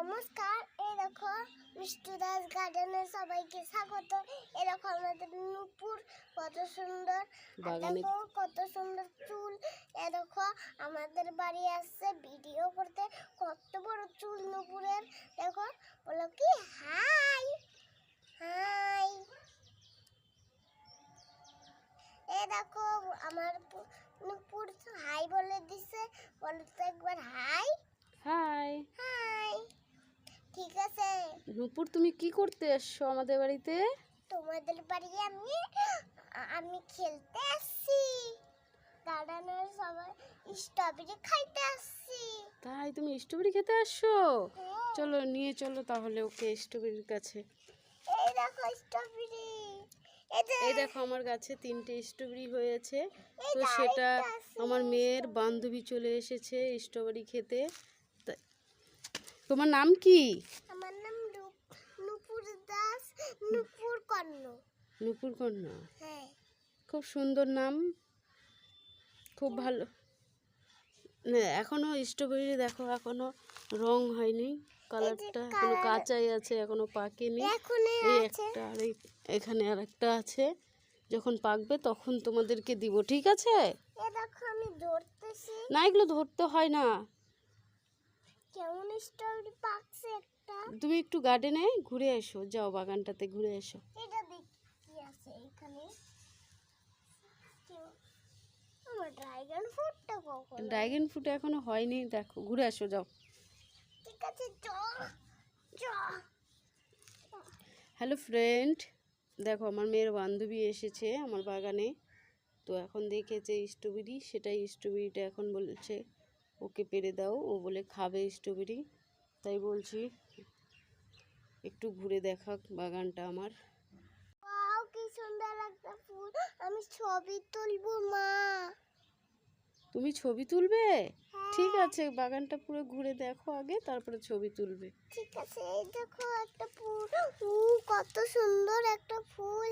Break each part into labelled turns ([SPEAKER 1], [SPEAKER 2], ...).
[SPEAKER 1] নমস্কার এই দেখো মিষ্টু দাস গার্ডেনে সবাইকে স্বাগত। এরকম আমাদের নুপুর কত সুন্দর দেখো কত সুন্দর চুল। এ দেখো আমাদের বাড়ি আসছে ভিডিও করতে। কত বড় চুল নুপুরের। দেখো বলো কি? হাই! হাই! এ দেখো আমার নুপুর হাই বলে দিছে বলো তো একবার হাই
[SPEAKER 2] হাই
[SPEAKER 1] হাই ঠিক
[SPEAKER 2] নূপুর তুমি কি করতে এসছো আমাদের বাড়িতে?
[SPEAKER 1] তোমাদের বাড়ি আমি আমি খেলতে আসছি। গার্ডেনের সবাই স্ট্রবেরি খাইতে আসছি।
[SPEAKER 2] তাই তুমি স্ট্রবেরি খেতে আসছো?
[SPEAKER 1] হ্যাঁ।
[SPEAKER 2] চলো নিয়ে চলো তাহলে ওকে স্ট্রবেরির কাছে।
[SPEAKER 1] এই দেখো স্ট্রবেরি এই
[SPEAKER 2] দেখো আমার গাছে তিনটে স্ট্রবেরি হয়েছে। তো সেটা আমার মেয়ের বান্ধবী চলে এসেছে স্ট্রবেরি খেতে। তোমার নাম কি?
[SPEAKER 1] নুপুর দাস নুপুর কর্ণ।
[SPEAKER 2] নূপুর কন্যা
[SPEAKER 1] হ্যাঁ।
[SPEAKER 2] খুব সুন্দর নাম। খুব ভালো। না এখনও স্ট্রবেরি দেখো এখনও রং হয়নি। কালারটা
[SPEAKER 1] এখনও
[SPEAKER 2] কাঁচাই আছে এখনও পাকেনি। এই একটা আর এখানে আর একটা আছে। যখন পাকবে তখন তোমাদেরকে দিব ঠিক আছে? না এগুলো ধরতে হয় না।
[SPEAKER 1] কেমন স্ট্রবেরি পাকছে?
[SPEAKER 2] তুমি একটু গার্ডেনে ঘুরে এসো যাও বাগানটাতে ঘুরে এসো।
[SPEAKER 1] ড্রাগন
[SPEAKER 2] ফ্রুট এখনও। হয়নি দেখো ঘুরে আসো যাও।
[SPEAKER 1] ঠিক আছে
[SPEAKER 2] হ্যালো ফ্রেন্ড দেখো আমার মেয়ের বান্ধবী এসেছে আমার বাগানে। তো এখন দেখেছে স্ট্রবেরি সেটাই স্ট্রবেরিটা এখন বলছে ওকে পেরে দাও ও বলে খাবে স্ট্রবেরি তাই বলছি একটু ঘুরে দেখাক বাগানটা আমার।
[SPEAKER 1] ওয়াও কি সুন্দর একটা ফুল। আমি ছবি তুলবো মা।
[SPEAKER 2] তুমি ছবি তুলবে?
[SPEAKER 1] হ্যাঁ।
[SPEAKER 2] ঠিক আছে বাগানটা পুরো ঘুরে দেখো আগে তারপরে ছবি তুলবে।
[SPEAKER 1] ঠিক আছে এই দেখো একটা ফুল। উ কত সুন্দর একটা ফুল।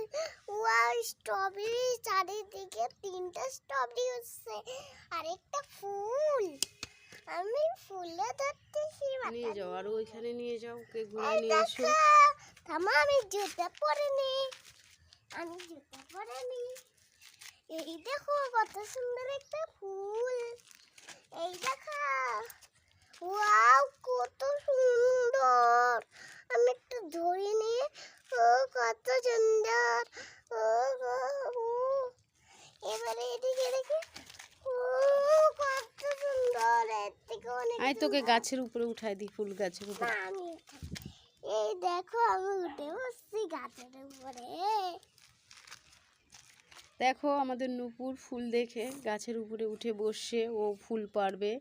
[SPEAKER 1] ওয়াও স্ট্রবেরি চারিদিকে তিনটা স্ট্রবেরি হচ্ছে। আর একটা ফুল। আমি ফুলে ধরতেছি
[SPEAKER 2] নিয়ে যাও আর ওইখানে নিয়ে যাও ওকে ঘুরে নিয়ে এসো।
[SPEAKER 1] থামা আমি জুতা পরে নি। আমি জুতা পরে নি। এই দেখো কত সুন্দর একটা ফুল। এই দেখো ওয়াও কত সুন্দর আমি একটু ধরে নি ও কত সুন্দর ও গো, ও এবারে এদিকে দেখি ও কত সুন্দর এর
[SPEAKER 2] আই তোকে গাছের উপরে উঠাই দিই ফুল গাছের উপরে।
[SPEAKER 1] আমি এই দেখো আমি উঠে বসছি গাছের উপরে।
[SPEAKER 2] দেখো আমাদের নূপুর ফুল দেখে গাছের উপরে উঠে বসছে ও ফুল পারবে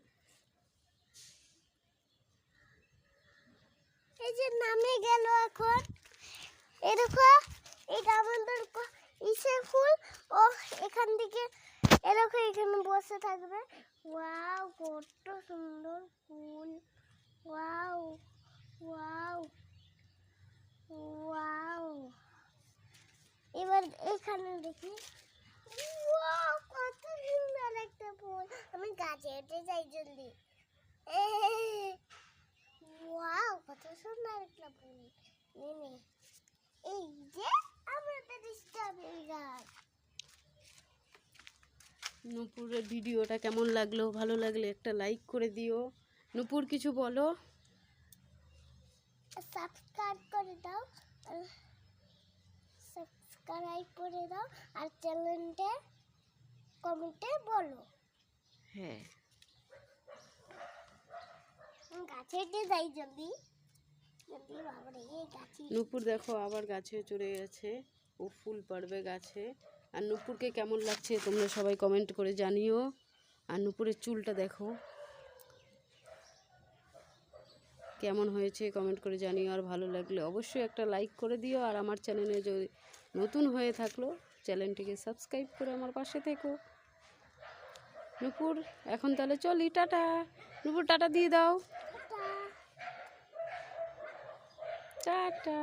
[SPEAKER 1] এই যে নামে গেল এখন। এই দেখো এটা আমাদের ইসের ফুল ও এখান থেকে এরকম এখানে বসে থাকবে। ওয়াও, কত সুন্দর ফুল। Wow wow wow. এবার এখানে দেখি। ওয়াও, কত সুন্দর একটা ফুল। আমি গাছে উঠে যাই জলদি। ওয়াও, কত সুন্দর একটা ফুল। এই যে আমাদের স্ট্রবেরি গাছ
[SPEAKER 2] নূপুরের ভিডিওটা কেমন লাগল? ভালো লাগলে একটা লাইক করে দিও। নূপুর কিছু বলো?
[SPEAKER 1] সাবস্ক্রাইব করে দাও। সাবস্ক্রাইব করে দাও। আর চ্যানেলটা কমেন্টে বলো।
[SPEAKER 2] হ্যাঁ।
[SPEAKER 1] গাছে যাই জলদি
[SPEAKER 2] নূপুর দেখো আবার গাছে চড়ে গেছে। ও ফুল পারবে গাছে। আর নূপুরকে কেমন লাগছে তোমরা সবাই কমেন্ট করে জানিও। আর নূপুরের চুলটা দেখো। কেমন হয়েছে কমেন্ট করে জানিও আর ভালো লাগলে অবশ্যই একটা লাইক করে দিও। আর আমার চ্যানেলে যদি নতুন হয়ে থাকল চ্যানেলটিকে সাবস্ক্রাইব করে আমার পাশে থেকো। নূপুর এখন তাহলে চলি টাটা। নূপুর টাটা দিয়ে দাও। টাটা।